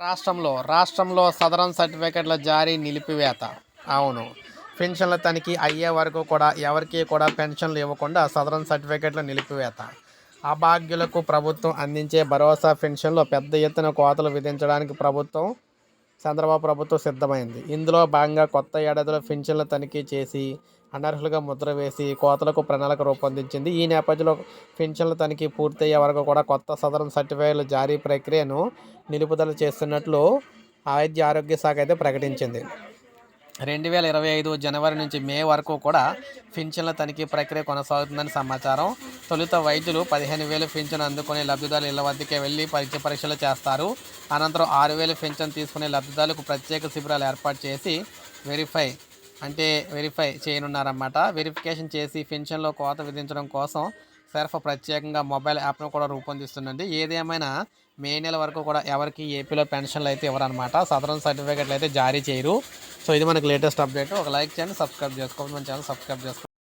రాష్ట్రంలో రాష్ట్రంలో సదరన్ సర్టిఫికెట్ల జారీ నిలిపివేత. అవును. పెన్షన్ల తనిఖీ అయ్యే వరకు కూడా ఎవరికి కూడా పెన్షన్లు ఇవ్వకుండా సదరన్ సర్టిఫికెట్ల నిలిపివేత. అభాగ్యులకు ప్రభుత్వం అందించే భరోసా పెన్షన్లో పెద్ద ఎత్తున కోతలు విధించడానికి ప్రభుత్వం చంద్రబాబు ప్రభుత్వం సిద్ధమైంది. ఇందులో భాగంగా కొత్త ఏడాదిలో పెన్షన్ల తనిఖీ చేసి అనర్హులుగా ముద్ర వేసి కోతలకు ప్రణాళిక రూపొందించింది. ఈ నేపథ్యంలో పెన్షన్ల తనిఖీ పూర్తయ్యే వరకు కూడా కొత్త సదరన్ సర్టిఫికేట్ల జారీ ప్రక్రియను నిలుపుదల చేస్తున్నట్లు వైద్య ఆరోగ్య శాఖ అయితే ప్రకటించింది. రెండు వేల ఇరవై ఐదు జనవరి నుంచి మే వరకు కూడా పింఛన్ల తనిఖీ ప్రక్రియ కొనసాగుతుందని సమాచారం. తొలుత వైద్యులు పదిహేను వేలు పింఛన్ అందుకునే లబ్ధిదారులు ఇళ్ళ వద్దకే వెళ్ళి పరీక్ష పరీక్షలు చేస్తారు. అనంతరం ఆరు వేలు పింఛన్ తీసుకునే లబ్ధిదారులకు ప్రత్యేక శిబిరాలు ఏర్పాటు చేసి వెరిఫై అంటే వెరిఫై చేయనున్నారన్నమాట. వెరిఫికేషన్ చేసి పింఛన్లో కోత విధించడం కోసం సర్ఫ్ ప్రత్యేకంగా మొబైల్ యాప్ను కూడా రూపొందిస్తుందండి. ఏదేమైనా మే నెల వరకు కూడా ఎవరికి ఏపీలో పెన్షన్లు అయితే ఇవ్వరనమాట సదరన్ సర్టిఫికెట్లు అయితే జారీ చేయరు. సో ఇది మనకి లేటెస్ట్ అప్డేట్. ఒక లైక్ చేయండి సబ్స్క్రైబ్ చేసుకోండి. మన ఛానల్ సబ్స్క్రైబ్ చేసుకోండి.